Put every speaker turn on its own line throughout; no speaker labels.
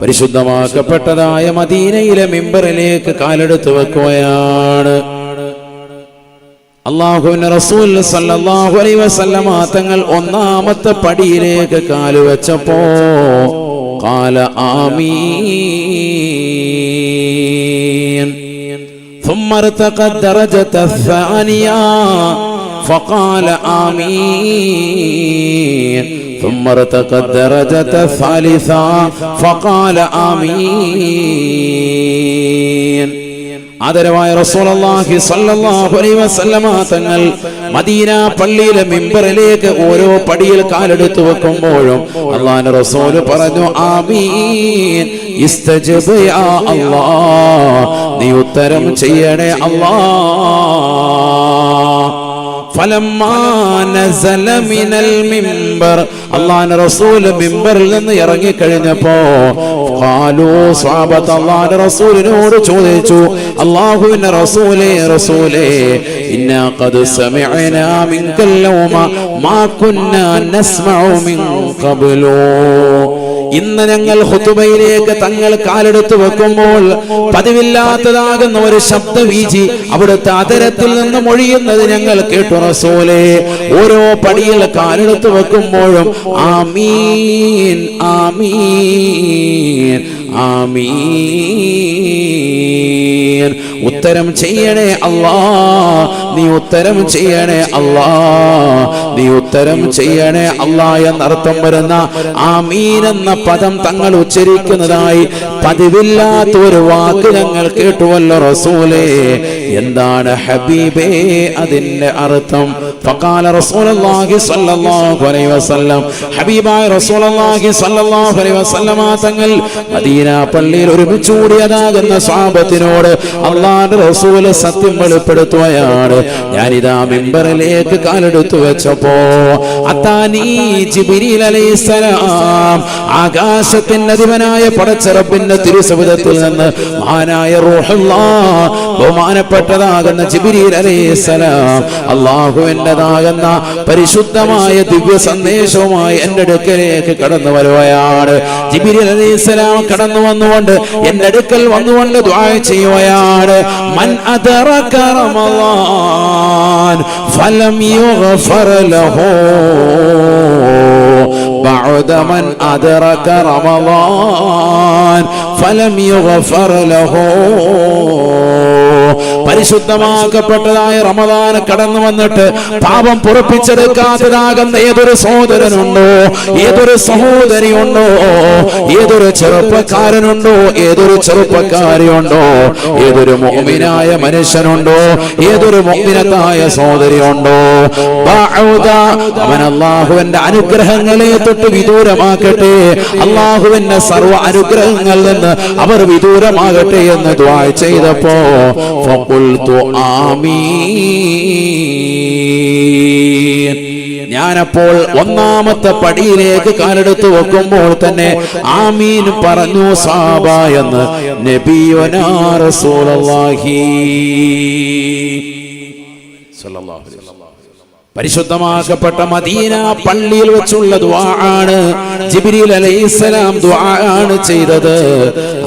പരിശുദ്ധമാക്കപ്പെട്ടതായ മദീനയിലെ മിമ്പറിലേക്ക് കാലെടുത്ത് വെക്കുകയാണ് അള്ളാഹുവിന്റെ റസൂൽ സല്ലല്ലാഹു അലൈഹി വസല്ലമ തങ്ങൾ ഒന്നാമത്തെ പടിയിലേക്ക് കാല് വെച്ചപ്പോ കാല ആമീൻ ثم ارتقى الدرجة الثانية فقال آمين ثم ارتقى الدرجة الثالثة فقال آمين ആദരവായ റസൂലുള്ളാഹി സ്വല്ലല്ലാഹു അലൈഹി വസല്ലമ തങ്ങൾ മദീന പള്ളിയിലെ മിമ്പറിലേക്ക് ഓരോ പടിയിൽ കാലെടുത്ത് വെക്കുമ്പോഴും അള്ളാഹുവിന്റെ റസൂൽ പറഞ്ഞു ആമീൻ ഇസ്തജബ് യാ അല്ലാഹ് നീ ഉത്തരം ചെയ്യണേ അല്ലാഹ് അള്ളാഹാൻ റസൂൽ മിമ്പറിൽ നിന്ന് ഇറങ്ങി കഴിഞ്ഞപ്പോ അള്ളാഹാൻ റസൂലിനോട് ചോദിച്ചു അള്ളാഹുവിന്റെ റസൂലേ റസൂലേ ഇന്നാ ഖദ് സമിഅനാ മിൻകൽ മാ കുന്നാ നസ്മഉ മിൻ ഖബ്ലൂ. ഇന്ന് ഞങ്ങൾ ഹുതുബയിലേക്ക് തങ്ങൾ കാലെടുത്ത് വെക്കുമ്പോൾ പതിവില്ലാത്തതാകുന്ന ഒരു ശബ്ദ ശബ്ദവീചി അവിടുത്തെ അതരത്തിൽ നിന്ന് മൊഴിയുന്നത് ഞങ്ങൾ കേട്ടു റസോലെ. ഓരോ പടിയിൽ കാലെടുത്ത് വെക്കുമ്പോഴും ആമീൻ ആമീൻ ആമീൻ. ഉത്തരം ചെയ്യണേ അല്ലാ. നീ ഉത്തരം ചെയ്യണേ അല്ലാ. നീ ഉത്തരം ചെയ്യണേ അല്ലാ എന്നർത്ഥം വരുന്ന ആമീൻ എന്ന പദം തങ്ങൾ ഉച്ചരിക്കുന്നതായി പതിവില്ലാത്ത ഒരു വാക്ക് ഞങ്ങൾ കേട്ടുവല്ലോ റസൂലേ. എന്താണ് ഹബീബേ അതിന്റെ അർത്ഥം? ഫഖാല റസൂലുള്ളാഹി സ്വല്ലല്ലാഹു അലൈഹി വസല്ലം. ഹബീബായ റസൂലുള്ളാഹി സ്വല്ലല്ലാഹു അലൈഹി വസല്ലമ തങ്ങൾ മദീന പള്ളിയിൽ ഒരുമിച്ച് കൂടിയതാകുന്ന സ്വഹാബത്തിനോട് അള്ളാഹുവിന്റെ റസൂൽ സത്യം വെളിപ്പെടുത്തുകയാണ്. ഞാനിതാ മെമ്പറിലേക്ക് കാലെടുത്തു വെച്ചപ്പോ ആകാശത്തിന്റെ അധിപനായ പടച്ചറപ്പിന്റെ തിരുസവിധത്തിൽ നിന്ന് മഹാനായ റൂഹുല്ലാ ബഹുമാനപ്പെട്ടതാകുന്ന ജിബ്രീൽ അലൈഹിസ്സലാം അള്ളാഹുവിന്റെതാകുന്ന പരിശുദ്ധമായ ദിവ്യ സന്ദേശവുമായി എന്റെ അടുക്കലേക്ക് കടന്നു വരുകയാണ്. ജിബ്രീൽ അലൈഹിസ്സലാം കടന്നു വന്നുകൊണ്ട് എന്റെ അടുക്കൽ വന്നുകൊണ്ട് ദുആ ചെയ്യുകയാണ്. മൻ അദറക റമളാൻ ഫലം യുഗ്ഫർ ലഹു. بعد من أدرك رمضان فلم يغفر له പരിശുദ്ധമാക്കപ്പെട്ടതായ റമദാൻ കടന്നു വന്നിട്ട് പാപം പൊറപ്പിച്ചെടുക്കാത്തതാകുന്ന ഏതൊരു സഹോദരനുണ്ടോ ഏതൊരു സഹോദരിയുണ്ടോ ഏതൊരു ചെറുപ്പക്കാരനുണ്ടോ ഏതൊരു ചെറുപ്പക്കാരിയുണ്ടോ ഏതൊരു മോമിനായ മനുഷ്യനുണ്ടോ ഏതൊരു മോമിനത്തായ സഹോദരിയുണ്ടോ ബഅുദ അവൻ അള്ളാഹുവിന്റെ അനുഗ്രഹങ്ങളെ തൊട്ട് വിദൂരമാക്കട്ടെ അള്ളാഹുവിന്റെ സർവ അനുഗ്രഹങ്ങൾ നിന്ന് അവർ വിദൂരമാകട്ടെ എന്ന് ദ്വാ ചെയ്തപ്പോ ഞാനപ്പോൾ ഒന്നാമത്തെ പടിയിലേക്ക് കാലെടുത്ത് വെക്കുമ്പോൾ തന്നെ ആമീൻ പറഞ്ഞു സാബ എന്ന്. നബിയോനാ റസൂലുള്ളാഹി. സ്വല്ലല്ലാഹു അലൈഹി പരിശുദ്ധമാക്കപ്പെട്ട മദീന പള്ളിയിൽ വെച്ചുള്ള ദ്വാണ് ജിബ്രീൽ അലൈഹിസ്സലാം ദ്വാണ് ചെയ്തത്.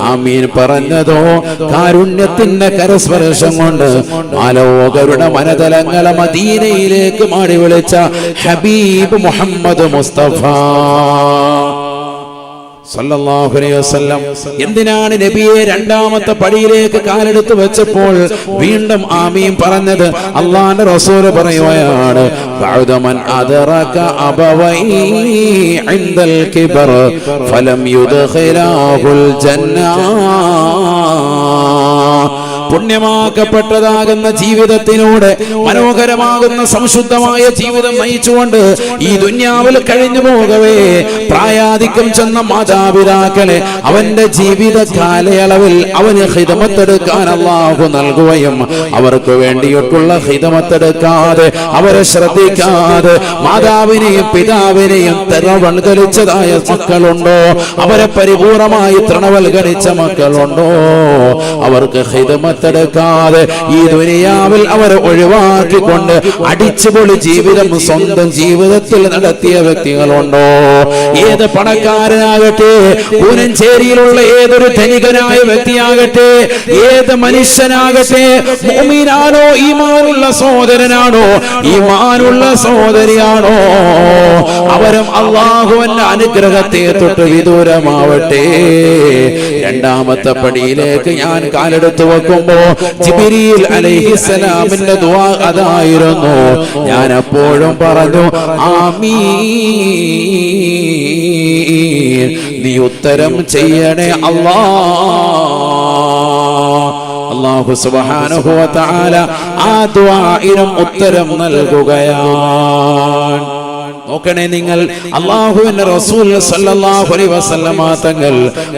ആമീൻ പറഞ്ഞതോ? കാരുണ്യത്തിന്റെ കരസ്പർശം കൊണ്ട് മാലോകരുടെ മനതലങ്ങളെ മദീനയിലേക്ക് മാടി വിളിച്ച ഹബീബ് മുഹമ്മദ് മുസ്തഫ. എന്തിനാണ് നബിയെ രണ്ടാമത്തെ പടിയിലേക്ക് കാലെടുത്ത് വെച്ചപ്പോൾ വീണ്ടും ആമീൻ പറഞ്ഞത്? അള്ളാന്റെ റസൂൽ പറയുകയാണ് ഫലം യുദ്ഖിലാഹുൽ ജന്ന. പുണ്യമാക്കപ്പെട്ടതാകുന്ന ജീവിതത്തിലൂടെ മനോഹരമാകുന്ന സംശുദ്ധമായ ജീവിതം നയിച്ചുകൊണ്ട് ഈ ദുന്യാവിൽ കഴിഞ്ഞു പോകവേ. പ്രായാധിക്യം ചെന്ന മാതാപിതാക്കളെ അവന്റെ ജീവിത കാലയളവിൽ അവന് ഹിതമത്തെടുക്കാൻ അള്ളാഹു നൽകുകയും അവർക്ക് വേണ്ടിയിട്ടുള്ള ഹിതമത്തെടുക്കാതെ അവരെ ശ്രദ്ധിക്കാതെ മാതാവിനെയും പിതാവിനെയും തെരവൺകരിച്ചതായ മക്കളുണ്ടോ? അവരെ പരിപൂർണമായി തൃണവൽക്കരിച്ച മക്കളുണ്ടോ? അവർക്ക് ഹിതമത്ത് ദത്തെടുക്കാതെ ഈ ദുനിയാവിൽ അവർ ഒഴിവാക്കിക്കൊണ്ട് അടിച്ചുപൊളി ജീവിതം സ്വന്തം ജീവിതത്തിൽ നടത്തിയ വ്യക്തികളുണ്ടോ? ഏത് പണക്കാരനാകട്ടെ പൂനഞ്ചേരിയിലുള്ള ഏതൊരു ധനികനായ വ്യക്തിയാകട്ടെ ഏത് മനുഷ്യനാകട്ടെ മോമീനാണോ ഈമാനുള്ള സഹോദരനാണോ ഈമാനുള്ള സഹോദരിയാണോ? അവരും അള്ളാഹുവിന്റെ അനുഗ്രഹത്തെ തൊട്ട് വിദൂരമാവട്ടെ. രണ്ടാമത്തെ പടിയിലേക്ക് ഞാൻ കാലെടുത്ത് വെക്കുമ്പോ ജിബിരിയിൽ അലൈഹിസലാമിന്റെ ദുആ അതായിരുന്നു. ഞാൻ അപ്പോഴും പറഞ്ഞു ആമീ നീ ഉത്തരം ചെയ്യണേ അള്ളാ. ആ ഉത്തരം നൽകുകയാണ്. നോക്കണേ നിങ്ങൾ. അള്ളാഹുവിന്റെ റസൂൽ സല്ലല്ലാഹു അലൈഹി വസല്ലമ തങ്ങൾ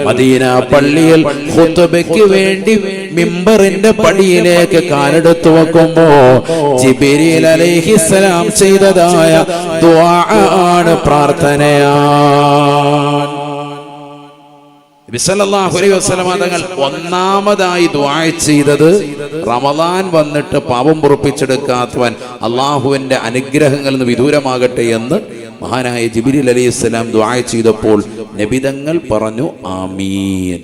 മദീന പള്ളിയിൽ ഖുത്ബയ്ക്ക് വേണ്ടി മിമ്പറിന്റെ പടിയിലേക്ക് കാലെടുത്തു വെക്കുമ്പോ ജിബിരിൽ അലൈഹിസ്സലാം ചെയ്തതായ ദുആ ആണ് പ്രാർത്ഥനയാണ്. നബി സല്ലല്ലാഹു അലൈഹി വസല്ലമ തങ്ങൾ ഒന്നാമതായി ചെയ്തത് റമദാൻ വന്നിട്ട് പാപം പൊറുപ്പിച്ചെടുക്കാത്തവൻ അള്ളാഹുവിന്റെ അനുഗ്രഹങ്ങളിൽ നിന്ന് വിദൂരമാകട്ടെ എന്ന് മഹാനായ ജിബിരിൽ അലി ഇസ്ലാം ദുആ ചെയ്തപ്പോൾ നബിതങ്ങൾ പറഞ്ഞു ആമീൻ.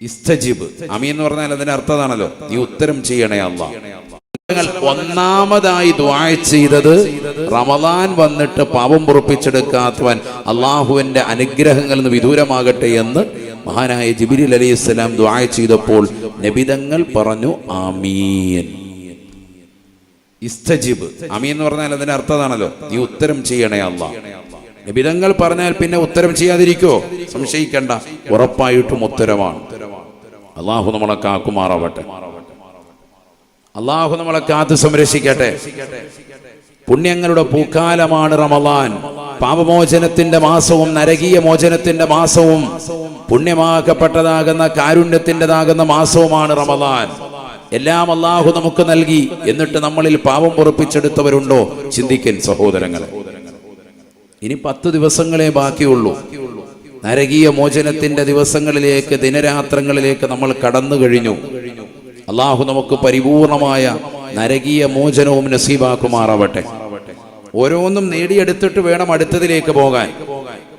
ഇസ്തജിബ് അമീൻ എന്ന് പറഞ്ഞാൽ അതിന്റെ അർത്ഥം അതാണല്ലോ നീ ഉത്തരം ചെയ്യണേ അള്ളാഹ്. ഒന്നാമതായി ദുആ ചെയ്തത് റമദാൻ വന്നിട്ട് പാപം പുറപ്പിച്ചെടുക്കാത്തവൻ അള്ളാഹുവിന്റെ അനുഗ്രഹങ്ങളിൽ നിന്ന് വിദൂരമാകട്ടെ എന്ന് മഹാനായ ജിബിരിൽ അലൈഹി ഇസ്ലാം ദ്വായ ചെയ്തപ്പോൾ നബിതങ്ങൾ പറഞ്ഞു ആമീൻ. ഇസ്തജിബ് അമീൻ എന്ന് പറഞ്ഞാൽ അതിന്റെ അർത്ഥമാണല്ലോ. നീ ഉത്തരം ചെയ്യണേ അല്ല നിബിതങ്ങൾ പറഞ്ഞാൽ പിന്നെ ഉത്തരം ചെയ്യാതിരിക്കോ? സംശയിക്കണ്ട. ഉറപ്പായിട്ടും ഉത്തരമാണ്. അള്ളാഹു നമ്മളെ കാക്കുമാറാവട്ടെ. അള്ളാഹു നമ്മളെ കാത്തു സംരക്ഷിക്കട്ടെ. പുണ്യങ്ങളുടെ പൂക്കാലമാണ് റമലാൻ പാപമോചനത്തിന്റെ മാസവും നരകീയ മോചനത്തിന്റെ മാസവും പുണ്യമാക്കപ്പെട്ടതാകുന്ന കാരുണ്യത്തിന്റെതാകുന്ന മാസവുമാണ് റമലാൻ എല്ലാം അള്ളാഹു നമുക്ക് നൽകി. എന്നിട്ട് നമ്മളിൽ പാപം പൊറുപ്പിച്ചെടുത്തവരുണ്ടോ? ചിന്തിക്കൻ സഹോദരങ്ങളെ. ഇനി പത്ത് ദിവസങ്ങളെ ബാക്കിയുള്ളൂ. നരകീയ മോചനത്തിന്റെ ദിവസങ്ങളിലേക്ക് ദിനരാത്രങ്ങളിലേക്ക് നമ്മൾ കടന്നു കഴിഞ്ഞു. അള്ളാഹു നമുക്ക് പരിപൂർണമായ നരകീയ മോചനവും നസീബാക്കുമാറാവട്ടെ. ഓരോന്നും നേടിയെടുത്തിട്ട് വേണം അടുത്തതിലേക്ക് പോകാൻ.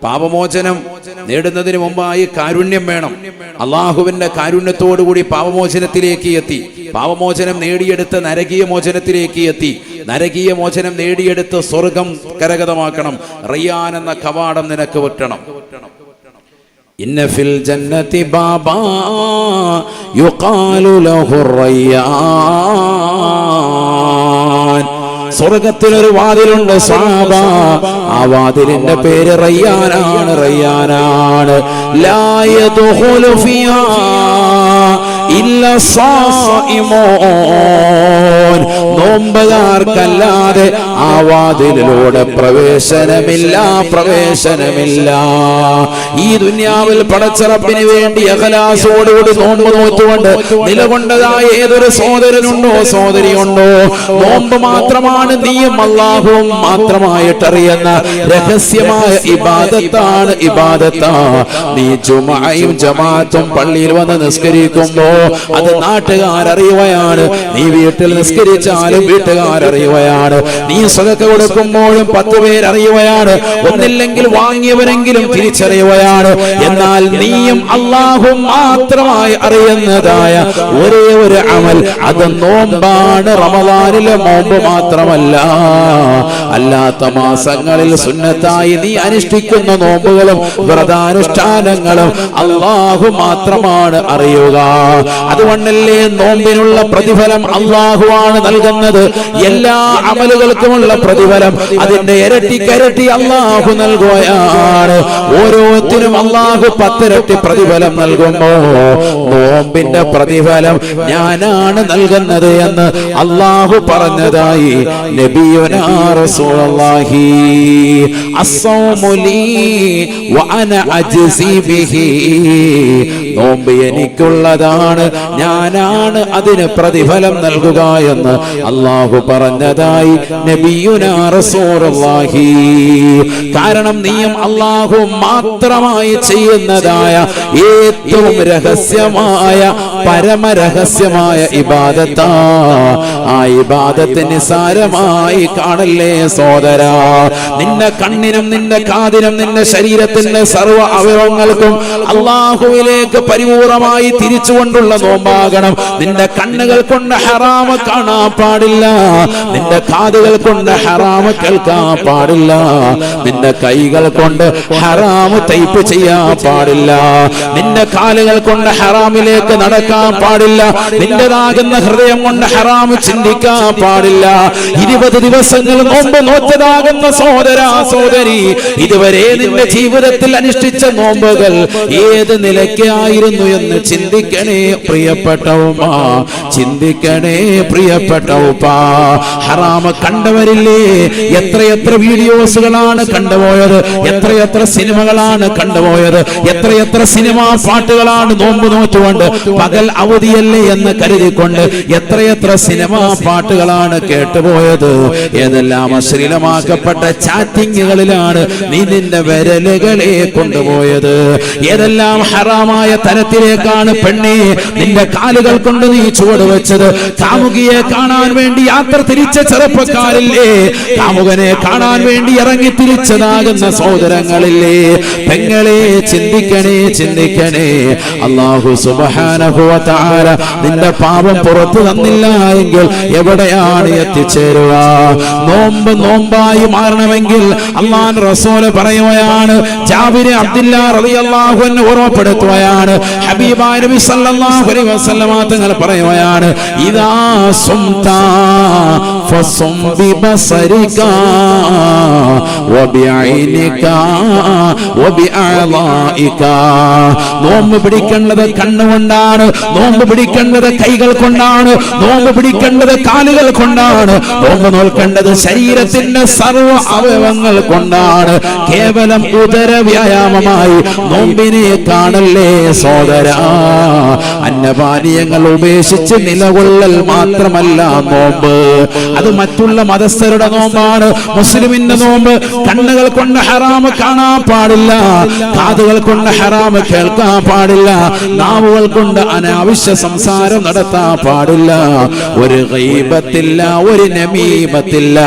പാപമോചനം നേടുന്നതിന് മുമ്പായി കാരുണ്യം വേണം. അള്ളാഹുവിന്റെ കാരുണ്യത്തോടുകൂടി പാപമോചനത്തിലേക്ക് എത്തി. പാപമോചനം നേടിയെടുത്ത് നരകീയ മോചനത്തിലേക്ക് എത്തി. നരകീയ മോചനം നേടിയെടുത്ത് സ്വർഗം കരഗതമാക്കണം. റിയാൻ എന്ന കവാടം നിനക്ക് വെട്ടണം. ഇന്നഫിൽ ജന്നതി ബാബാ യുക്കാലു ലഹുറയ്യാൻ സ്വർഗത്തിനൊരു വാതിലുണ്ട് സാബ. ആ വാതിലിന്റെ പേര് റയ്യാനാണ് റയ്യാനാണ്. നോമ്പകാർക്കല്ലാതെ ആ വാതിലിലൂടെ പ്രവേശനമില്ല പ്രവേശനമില്ല ഈ ദുന്യാവിൽ പടച്ചറപ്പിന് വേണ്ടി അഖലാസോടുകൂടി നോമ്പ് നോത്തുകൊണ്ട് നിലകൊണ്ടതായ ഏതൊരു സോദരനുണ്ടോ സോദരിയുണ്ടോ നോമ്പ് മാത്രമാണ് നീയും അള്ളാഹുവും മാത്രമായിട്ടറിയുന്ന രഹസ്യമായ ഇബാദത്താണ് ഇബാദത്ത. നീ ചുമയും ജമാഅത്തും പള്ളിയിൽ വന്ന് നിസ്കരിക്കുമ്പോ അത് നാട്ടുകാരറിയുകയാണ്. നീ വീട്ടിൽ നിസ്കരിച്ചാലും വീട്ടുകാരറിയുകയാണ്. നീ സ്വതക്ക കൊടുക്കുമ്പോഴും പത്ത് പേരറിയുകയാണ് ഒന്നില്ലെങ്കിൽ വാങ്ങിയവരെങ്കിലും തിരിച്ചറിയുകയാണ്. എന്നാൽ നീയും അള്ളാഹും മാത്രമായി അറിയുന്നതായ ഒരേ ഒരു അമൽ. അത് നോമ്പാണ് റമദാനിലെ നോമ്പ് മാത്രമല്ല. അല്ലാത്ത മാസങ്ങളിൽ സുന്നത്തായി നീ അനുഷ്ഠിക്കുന്ന നോമ്പുകളും വ്രതാനുഷ്ഠാനങ്ങളും അള്ളാഹു മാത്രമാണ് അറിയുക. അതുകൊണ്ടല്ലേ നോമ്പിനുള്ള പ്രതിഫലം അള്ളാഹുവാണ് നൽകുന്നത്. എല്ലാ അമലുകൾക്കുമുള്ള പ്രതിഫലം അതിന്റെ ഇരട്ടി ഇരട്ടിക്കരട്ടി അള്ളാഹു നൽകുകയാണ്. ഓരോത്തിനും അള്ളാഹു പത്തിരട്ടി പ്രതിഫലം നൽകുമ്പോ നോമ്പിന്റെ പ്രതിഫലം ഞാനാണ് നൽകുന്നത് എന്ന് അള്ളാഹു പറഞ്ഞതായി നോമ്പ് എനിക്കുള്ളതാണ് ഞാനാണ് അതിന് പ്രതിഫലം നൽകുക എന്ന് അള്ളാഹു പറഞ്ഞതായി കാരണം നീയും അള്ളാഹു മാത്രമായി ചെയ്യുന്നതായ ഏറ്റവും രഹസ്യമായ പരമരഹസ്യമായ ഇബാദത്താ. ആ ഇബാദത്തിന് സാരമായി കാണല്ലേ സോദര നിന്റെ കണ്ണിനും നിന്റെ കാതിനും നിന്റെ ശരീരത്തിന്റെ സർവ അവയവങ്ങൾക്കും അള്ളാഹുവിലേക്ക് പരിപൂർണമായി തിരിച്ചുകൊണ്ടുള്ള നോമ്പാകണം. നിന്റെ കണ്ണുകൾ കൊണ്ട് ഹറാമ കാണാൻ പാടില്ല. നിന്റെ കാതുകൾ കൊണ്ട് ഹറാമ് കേൾക്കാൻ പാടില്ല. നിന്റെ കൈകൾ കൊണ്ട് ഹറാമ് തൈപ്പ് ചെയ്യാൻ പാടില്ല. നിന്റെ കാലുകൾ കൊണ്ട് ഹറാമിലേക്ക് നടക്കാൻ പാടില്ല. നിന്റേതാകുന്ന ഹൃദയം കൊണ്ട് ഹറാമ് ചിന്തിക്കാൻ പാടില്ല. ഇരുപത് ദിവസങ്ങൾ നോമ്പ് നോറ്റതാകുന്ന സഹോദര സഹോദരി ഇതുവരെ നിന്റെ ജീവിതത്തിൽ അനുഷ്ഠിച്ച നോമ്പുകൾ ഏത് നിലയ്ക്കായിരുന്നു എന്ന് ചിന്തിക്കണേ പ്രിയപ്പെട്ട ഉമ്മ. ചിന്തിക്കണേ പ്രിയപ്പെട്ട ഉപ്പ. ഹറാമ കണ്ടവരില്ലേ? എത്രയെത്ര വീഡിയോസുകളാണ് കണ്ടുപോയത്? എത്രയെത്ര സിനിമകളാണ് കണ്ടുപോയത്? എത്രയെത്ര സിനിമാ പാട്ടുകളാണ് നോമ്പ് നോറ്റുകൊണ്ട് പകൽ അവധിയല്ലേ എന്ന് കരുതിക്കൊണ്ട് എത്രയെത്ര സിനിമാ പാട്ടുകളാണ് കേട്ടുപോയത്? ഏതെല്ലാം അശ്ലീലമാക്കപ്പെട്ട ചാറ്റിങ്ങുകളിലാണ് നീ നിന്റെ വിരലുകളെ കൊണ്ടുപോയത്? ഏതെല്ലാം ഹറാമായ തരത്തിലേക്കാണ് പെണ്ണെ നിന്റെ കാലുകൾ കൊണ്ട് നീ ചുവട് വെച്ചത് കാമുകിയെ കാണാൻ വേണ്ടി യാത്ര തിരിച്ച ചെറുപ്പക്കാരില്ലേ കാമുകനെ കാണാൻ വേണ്ടി ഇറങ്ങി തിരിച്ചതാകുന്ന സഹോദരങ്ങളില്ലേ? പെങ്ങളെ ചിന്തിക്കണേ ചിന്തിക്കണേ. അള്ളാഹു സുബാനുഭവത്താര നിന്റെ പാപം പുറത്തു തന്നില്ല എങ്കിൽ എവിടെയാണ് എത്തിച്ചേരുക? നോമ്പ് നോമ്പായി മാറണമെങ്കിൽ അള്ളാൻ റസോൽ പറയുകയാണ് ജാബിര് അബ്ദില്ല റളിയല്ലാഹു അൻഹു ഓർമ്മപ്പെടുത്തുകയാണ് ഹബീബായ നബി സല്ലല്ലാഹു അലൈഹി വസല്ലമ തങ്ങൾ പറയുകയാണ് ഇദാ സുംത ഫസും ബിബസരിക വബിഐനിക وبأعضائك. നോമ്പ് പിടിക്കേണ്ടത് കണ്ണുകൊണ്ടാണ് നോമ്പ് പിടിക്കേണ്ടത് കൈകൾ കൊണ്ടാണ് നോമ്പ് പിടിക്കേണ്ടത് കാലുകൾ കൊണ്ടാണ് നോമ്പ് നോൽക്കേണ്ടത് ശരീരത്തിന്റെ സർവ അവയവങ്ങൾ കൊണ്ടാണ്. കേവലം ഉദര വ്യായാമമായി നോമ്പിനെ കാണല്ലേ സോദര അന്നപാനീയങ്ങൾ ഉപേക്ഷിച്ച് നിലകൊള്ളൽ മാത്രമല്ല നോമ്പ്. അത് മറ്റുള്ള മതസ്ഥരുടെ നോമ്പാണ്. മുസ്ലിമിന്റെ നോമ്പ് കണ്ണുകൾ കൊണ്ട് ഹറാമ് കാണാൻ പാടില്ല. കാതുകൾ കൊണ്ട് ഹറാമ് കേൾക്കാൻ പാടില്ല. നാവുകൾ കൊണ്ട് അനാവശ്യ സംസാരം നടത്താൻ പാടില്ല. ഒരു ഗൈബത്തില്ല ഒരു നമീമത്തില്ല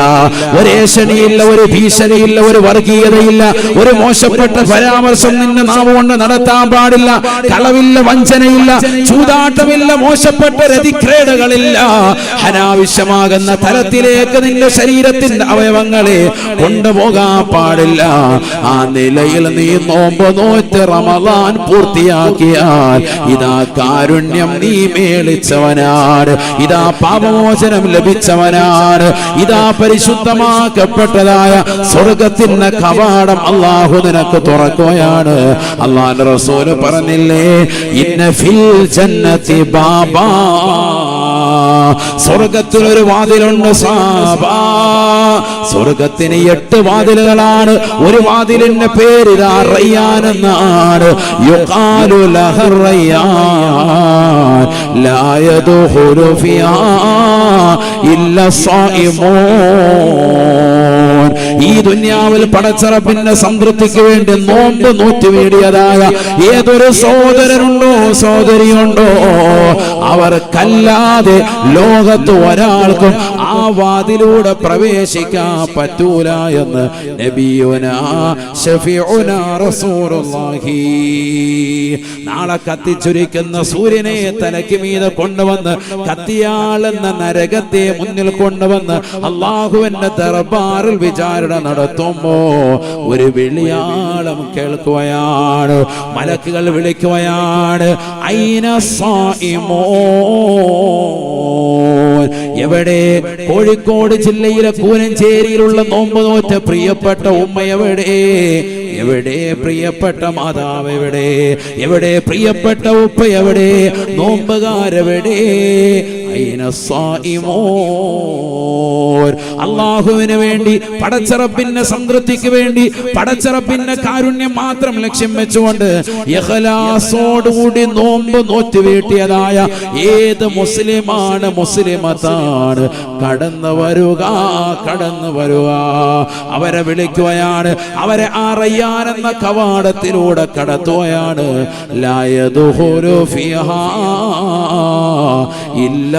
ഒരു ഏഷണിയില്ല ഒരു ഭീഷണിയില്ല ഒരു വർഗീയതയില്ല. ഒരു മോശപ്പെട്ട പരാമർശം നിന്റെ നാവ് കൊണ്ട് നടത്താൻ പാടില്ല. കളവില്ല വഞ്ചനയില്ല ചൂതാട്ടമില്ല മോശപ്പെട്ട രതിക്രേടുകളില്ല അനാവശ്യമാകുന്ന തലത്തിലേക്ക് നിന്റെ ശരീരത്തിന്റെ അവയവങ്ങളെ കൊണ്ടുപോകാൻ പാടില്ല. ആ നിലയിൽ നീ നോമ്പ് നോറ്റ് റമദാൻ പൂർത്തിയാക്കിയാൽ ഇതാ കാരുണ്യം നീ മേളിച്ചവനാണ്. ഇതാ പാപമോചനം ലഭിച്ചവനാണ്. ഇതാ പരിശുദ്ധമാക്കപ്പെട്ടതായ സ്വർഗത്തിന്റെ കവാടം അള്ളാഹു നിനക്ക് തുറക്കുകയാണ്. അള്ളാഹ് റസൂൽ പറഞ്ഞില്ലേ ഇന്ന ഫിൽ ജന്നത്തി ബാബാ. സ്വർഗത്തിൽ ഒരു വാതിലുണ്ട് സാബാ. സ്വർഗത്തിന് എട്ട് വാതിലുകളാണ്. ഒരു വാതിലിന്റെ പേര് ഇതാ റയ്യാൻ എന്നാണ്. യുഖാലു ലഹർ റയ്യാൻ. ലാ ഇല്ല സായിമൂൻ ഈ ദുന്യാവിൽ പടച്ചറപ്പിന്റെ സംതൃപ്തിക്ക് വേണ്ടി നോമ്പ് നോറ്റി വേടിയതായ ഏതൊരു സഹോദരനുണ്ടോ സഹോദരിയുണ്ടോ അവർക്കല്ലാതെ ലോകത്ത് ഒരാൾക്കും ആ വാതിലൂടെ പ്രവേശിക്കാൻ പറ്റൂല എന്ന് നാളെ കത്തിച്ചുരിക്കുന്ന സൂര്യനെ തലയ്ക്ക് മീതെ കൊണ്ടുവന്ന് കത്തിയാളെന്ന നരകത്തെ മുന്നിൽ കൊണ്ടുവന്ന് അള്ളാഹുവിന്റെ ദർബാറിൽ വിചാരണ നടത്തുമ്പോ ഒരു വിളിയാളം കേൾക്കുകയാണ് മലക്കുകൾ വിളിക്കുകയാണ് ഐന സായിമോ എവിടെ? കോഴിക്കോട് ജില്ലയിലെ കൂനഞ്ചേരിയിലുള്ള നോമ്പ് നോറ്റ പ്രിയപ്പെട്ട ഉമ്മ എവിടെ? എവിടെ? പ്രിയപ്പെട്ട മാതാവ് എവിടെ? എവിടെ? പ്രിയപ്പെട്ട ഉപ്പ എവിടെ? നോമ്പുകാരെവിടെ? അള്ളാഹുവിന് വേണ്ടി പടച്ചറപ്പിന്റെ സംതൃപ്തിക്ക് വേണ്ടി പടച്ചറപ്പിന്റെ കാരുണ്യം മാത്രം ലക്ഷ്യം വെച്ചുകൊണ്ട് യഹലാസോടുകൂടി നോമ്പ് നോറ്റ് വീട്ടിയതായ ഏത് മുസ്ലിമാണ് മുസ്ലിമത്താണ് കടന്നു വരുക കടന്നു വരുക. അവരെ വിളിക്കുകയാണ് അവരെ ആ റയ്യാൻ എന്ന കവാടത്തിലൂടെ കടത്തുകയാണ് ലായതുഹുരു ഇല്ല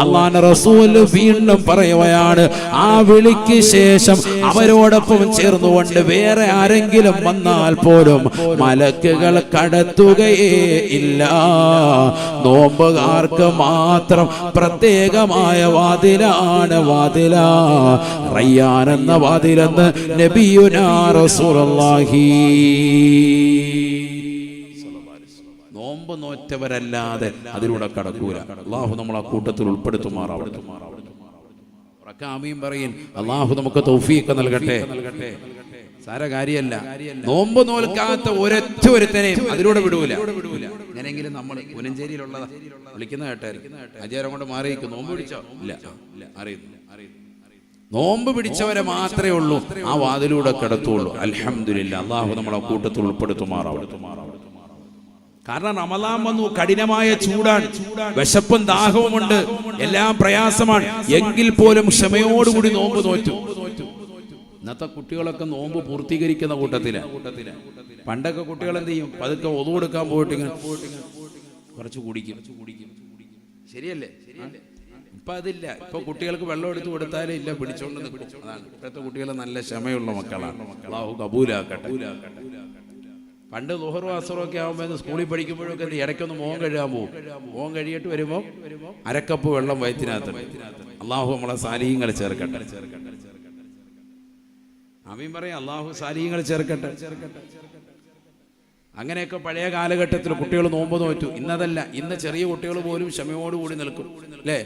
റസൂൽ റസൂൽ വീണ്ടും പറയുകയാണ് ആ വിളിക്ക് ശേഷം അവരോടൊപ്പം ചേർന്നുകൊണ്ട് വേറെ ആരെങ്കിലും വന്നാൽ പോലും മലക്കുകൾ കടത്തുകയേ ഇല്ല. നോമ്പുകാർക്ക് മാത്രം പ്രത്യേകമായ വാതിലാണ് വാതില. റയ്യാൻ എന്ന വാതിലെന്ന് നബിയുനാ റസൂലുള്ളാഹി. നോറ്റവരല്ലാതെ അതിലൂടെ കടക്കൂല. അള്ളാഹു നമ്മൾ ആ കൂട്ടത്തിൽ ഉൾപ്പെടുത്തുമാറാവട്ടെ. പറയും. അള്ളാഹു നമുക്ക് തൗഫീഖ് നൽകട്ടെ. സാര കാര്യല്ല. നോമ്പ് നോൽക്കാത്ത ഒരൊറ്റ ഒരുത്തനെയും അതിലൂടെ വിടൂല. ഞാനെങ്കിലും നമ്മൾ പുനഞ്ചേരിയിലുള്ള വിളിക്കുന്ന കേട്ടായിരിക്കും അജയരം കൊണ്ട് മാറിയിരിക്കും നോമ്പ് പിടിച്ചോ? ഇല്ല. അറിയുന്നു. നോമ്പ് പിടിച്ചവരെ മാത്രമേ ഉള്ളൂ. ആ വാതിലൂടെ കിടത്തുള്ളൂ. അൽഹംദുലില്ലാ. അള്ളാഹു നമ്മളെ കൂട്ടത്തിൽ ഉൾപ്പെടുത്തുമാറാവട്ടെ. കാരണം റമദാൻ വന്നു കഠിനമായ ചൂടാണ് വിശപ്പും ദാഹവുമുണ്ട് എല്ലാം പ്രയാസമാണ്. എങ്കിൽ പോലും ക്ഷമയോടുകൂടി നോമ്പ് നോറ്റു ഇന്നത്തെ കുട്ടികളൊക്കെ നോമ്പ് പൂർത്തീകരിക്കുന്ന കൂട്ടത്തിൽ. പണ്ടൊക്കെ കുട്ടികൾ എന്ത് ചെയ്യും? പതുക്കെ ഒതു കൊടുക്കാൻ പോയിട്ട് കുറച്ച് കുടിക്കും. ശരിയല്ലേ? ഇപ്പൊ അതില്ല. ഇപ്പൊ കുട്ടികൾക്ക് വെള്ളം എടുത്തു കൊടുത്താലേ ഇല്ല പിടിച്ചോണ്ട് നിൽക്കും. അതാണ്. ഇപ്പോഴത്തെ കുട്ടികൾ നല്ല ക്ഷമയുള്ള മക്കളാണ്. അള്ളാഹു കബൂലാക്കട്ടെ. പണ്ട് അസറും ഒക്കെ ആകുമ്പോൾ സ്കൂളിൽ പഠിക്കുമ്പോഴൊക്കെ ഇടയ്ക്കൊന്ന് മോൻ കഴുകാൻ പോകും മോൻ കഴിയിട്ട് വരുമ്പോൾ അരക്കപ്പ് വെള്ളം വയറ്റിനകത്ത് അള്ളാഹു നമ്മളെ സാലിഹ്യങ്ങൾ ചേർക്കട്ടെ. അമീൻ പറയാം അള്ളാഹു സാലിഹ്യങ്ങൾ ചേർക്കട്ടെ. അങ്ങനെയൊക്കെ പഴയ കാലഘട്ടത്തിൽ കുട്ടികൾ നോമ്പ് നോറ്റു. ഇന്നതല്ല ഇന്ന് ചെറിയ കുട്ടികൾ പോലും ക്ഷമയോടുകൂടി നിൽക്കും. അല്ലേ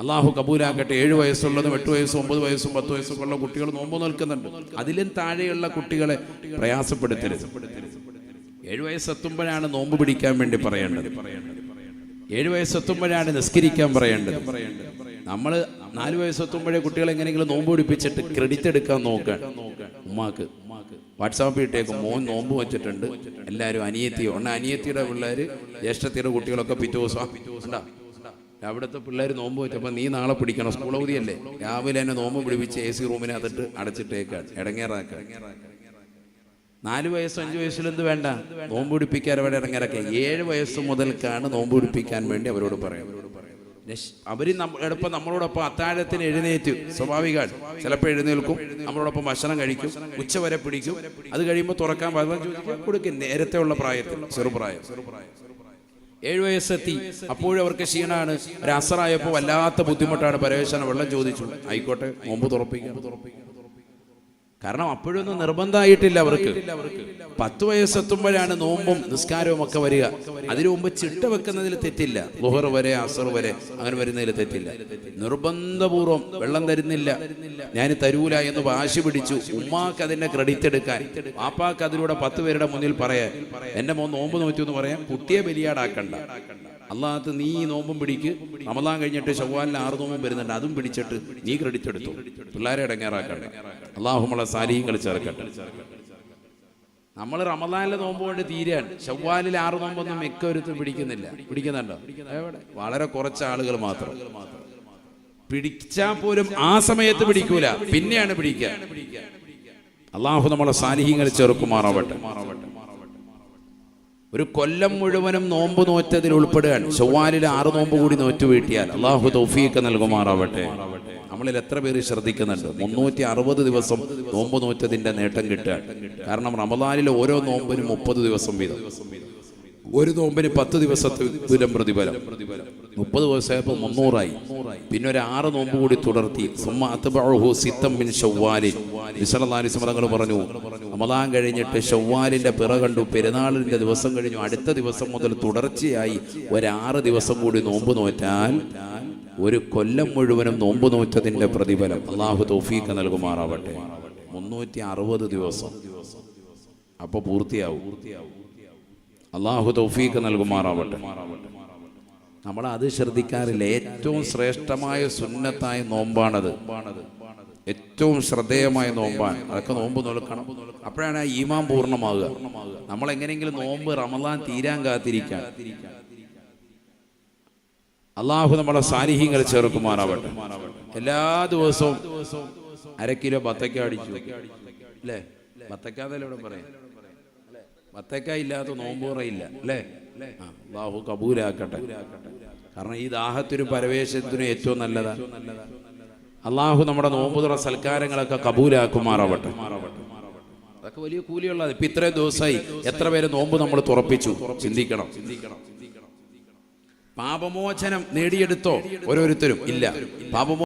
അള്ളാഹു കബൂലാക്കട്ടെ. ഏഴ് വയസ്സുള്ളതും എട്ട് വയസ്സും ഒമ്പത് വയസ്സും പത്ത് വയസ്സും ഉള്ള കുട്ടികൾ നോമ്പ് നിൽക്കുന്നുണ്ട്. അതിലും താഴെയുള്ള കുട്ടികളെ പ്രയാസപ്പെടുത്തരുത്. ഏഴ് വയസ്സെത്തുമ്പോഴാണ് നോമ്പ് പിടിക്കാൻ വേണ്ടി പറയേണ്ടത്. ഏഴ് വയസ്സെത്തുമ്പോഴാണ് നിസ്കരിക്കാൻ പറയേണ്ടത്. നമ്മൾ നാല് വയസ്സെത്തുമ്പോഴേ കുട്ടികളെ എങ്ങനെയെങ്കിലും നോമ്പ് പിടിപ്പിച്ചിട്ട് ക്രെഡിറ്റ് എടുക്കാൻ നോക്കാൻ ഉമ്മാക്ക്. വാട്സാപ്പ് ഇട്ടേക്കും മോൻ നോമ്പ് വെച്ചിട്ടുണ്ട്. എല്ലാവരും അനിയത്തിയോ? ഉണ്ട് അനിയത്തിയുടെ പിള്ളേർ ജ്യേഷ്ഠത്തിയുടെ കുട്ടികളൊക്കെ പിറ്റേ ദിവസം. ഉണ്ടാ അവിടുത്തെ പിള്ളേർ നോമ്പ് വെച്ചപ്പോൾ നീ നാളെ പിടിക്കണം. സ്കൂൾ അവധിയല്ലേ? രാവിലെ തന്നെ നോമ്പ് പിടിപ്പിച്ച് എ സി റൂമിനകത്തിട്ട് അടച്ചിട്ടേക്കാൻ ഇടങ്ങേറാക്കാൻ നാല് വയസ്സ് അഞ്ച് വയസ്സിലെന്ത് വേണ്ട? നോമ്പ് പിടിപ്പിക്കാൻ അവിടെ ഇറങ്ങിയിറക്കുക ഏഴ് വയസ്സ് മുതൽക്കാണ് നോമ്പ് പിടിപ്പിക്കാൻ വേണ്ടി അവരോട് പറയാം അവർ എളുപ്പം നമ്മളോടൊപ്പം അത്താഴത്തിന് എഴുന്നേറ്റ് സ്വാഭാവികമാണ് ചിലപ്പോൾ എഴുന്നേൽക്കും നമ്മളോടൊപ്പം ഭക്ഷണം കഴിക്കും ഉച്ചവരെ പിടിക്കും. അത് കഴിയുമ്പോൾ തുറക്കാൻ കൊടുക്കും. നേരത്തെ ഉള്ള പ്രായത്തിൽ ചെറുപ്രായം. ഏഴ് വയസ്സെത്തി. അപ്പോഴും അവർക്ക് ക്ഷീണാണ്. ഒരു അസറായപ്പോൾ വല്ലാത്ത ബുദ്ധിമുട്ടാണ്. പരവേശന വെള്ളം ചോദിച്ചു ആയിക്കോട്ടെ നോമ്പ് തുറപ്പിക്കാം. കാരണം അപ്പോഴൊന്നും നിർബന്ധമായിട്ടില്ല അവർക്ക്. പത്ത് വയസ്സെത്തുമ്പോഴാണ് നോമ്പും നിസ്കാരവും ഒക്കെ വരിക. അതിനു മുമ്പ് ചിട്ട വെക്കുന്നതിൽ തെറ്റില്ല. ലുഹർ വരെ അസർ വരെ അങ്ങനെ വരുന്നതിൽ തെറ്റില്ല. നിർബന്ധപൂർവം വെള്ളം തരുന്നില്ല. ഞാൻ തരൂല എന്ന് വാശി പിടിച്ചു. ഉമ്മാക്ക് അതിന്റെ ക്രെഡിറ്റ് എടുക്കാൻ. പാപ്പാക്ക് അതിലൂടെ പത്ത് പേരുടെ മുന്നിൽ പറയാൻ. എന്റെ മോൻ നോമ്പ് നോറ്റു എന്ന് പറയാൻ കുട്ടിയെ ബലിയാടാക്കണ്ട. അള്ളാഹത്ത് നീ ഈ നോമ്പും പിടിക്ക്. റമദാൻ കഴിഞ്ഞിട്ട് ചൊവ്വാലിന് ആറ് നോമ്പും വരുന്നുണ്ട്. അതും പിടിച്ചിട്ട് നീ ക്രെഡിറ്റ് എടുത്തു. പിള്ളേരെ ഇടങ്ങേറാക്കട്ടെ അള്ളാഹു കളിച്ച് ചേർക്കട്ടെ. നമ്മൾ റമദാനിലെ നോമ്പ് കൊണ്ട് തീരാണ് ചൊവ്വാലിൽ ആറ് നോമ്പൊന്നും മിക്ക ഒരുത്തും പിടിക്കുന്നില്ല. പിടിക്കുന്നുണ്ടോ? വളരെ കുറച്ച് ആളുകൾ മാത്രം. പിടിച്ചാൽ പോലും ആ സമയത്ത് പിടിക്കൂല. പിന്നെയാണ് പിടിക്കുക. അള്ളാഹു നമ്മളെ സാന്നിഹ്യങ്ങൾ ചെറുക്കുമാറാവട്ടെ. ഒരു കൊല്ലം മുഴുവനും നോമ്പ് നോറ്റതിൽ ഉൾപ്പെടുകയാണ്. ചൊവ്വാലിൽ ആറ് നോമ്പ് കൂടി നോറ്റു വീട്ടിയാൽ അള്ളാഹു തൗഫീഖ് നൽകുമാറാവട്ടെ. നമ്മളിൽ എത്ര പേര് ശ്രദ്ധിക്കുന്നുണ്ട്? മുന്നൂറ്റി അറുപത് ദിവസം നോമ്പ് നോറ്റതിന്റെ നേട്ടം കിട്ടുക. കാരണം റമദാനിലെ ഓരോ നോമ്പിനും മുപ്പത് ദിവസം വീതം. ഒരു നോമ്പിന് പത്ത് ദിവസത്തിലും പ്രതിഫലം. മുപ്പത് ദിവസമായപ്പോൾ മുന്നൂറായി. പിന്നെ ഒരു ആറ് നോമ്പ് കൂടി തുടർത്തി. വിശലനാലിസ്മറങ്ങൾ പറഞ്ഞു റമദാൻ കഴിഞ്ഞിട്ട് ഷവ്വാലിന്റെ പിറ കണ്ടു. പെരുന്നാളിന്റെ ദിവസം കഴിഞ്ഞു. അടുത്ത ദിവസം മുതൽ തുടർച്ചയായി ഒരാറ് ദിവസം കൂടി നോമ്പ് നോറ്റാൽ ഒരു കൊല്ലം മുഴുവനും നോമ്പ് നോറ്റതിന്റെ പ്രതിഫലം. അള്ളാഹു തോഫീക്ക് നൽകുമാറാവട്ടെ. മുന്നൂറ്റി അറുപത് ദിവസം. അപ്പൊ പൂർത്തിയാവും. അള്ളാഹു തൗഫീക്ക് നൽകുമാറാവട്ടെ. നമ്മൾ അത് ശ്രദ്ധിക്കാറില്ല. ഏറ്റവും ശ്രേഷ്ഠമായ സുന്നത്തായ നോമ്പാണത്. ഏറ്റവും ശ്രദ്ധേയമായ നോമ്പാണ്. അതൊക്കെ നോമ്പ് നോക്കണം അപ്പോഴാണ് ആ ഈമാൻ പൂർണമാകുക. നമ്മൾ എങ്ങനെയെങ്കിലും നോമ്പ് റമദാൻ തീരാൻ കാത്തിരിക്കാൻ. അള്ളാഹു നമ്മളെ സാന്നിഹ്യങ്ങൾ ചേർക്കുമാറാവട്ടെ. എല്ലാ ദിവസവും അര കിലോ ബത്തക്ക അടിച്ചു. അല്ലേ? ബത്തക്കാതല്ലേ ഇവിടെ പറയാം? ബത്തക്ക ഇല്ലാത്ത നോമ്പൂറയില്ല അല്ലേ? അള്ളാഹു കബൂലാക്കട്ടെ. കാരണം ഈ ദാഹത്തിനും പരവേശത്തിനും ഏറ്റവും നല്ലതാ. അള്ളാഹു നമ്മുടെ നോമ്പുതുറ സൽക്കാരങ്ങളൊക്കെ കബൂലാക്കുമാറാവട്ടെ. അതൊക്കെ വലിയ കൂലിയുള്ളത്. ഇപ്പൊ ഇത്രയും ദിവസമായി എത്ര പേര് നോമ്പ് നമ്മൾ തുറപ്പിച്ചു? ചിന്തിക്കണം ചിന്തിക്കണം. പാപമോചനം നേടിയെടുത്തോ? ഓരോരുത്തരും ഇല്ല. പാപമോ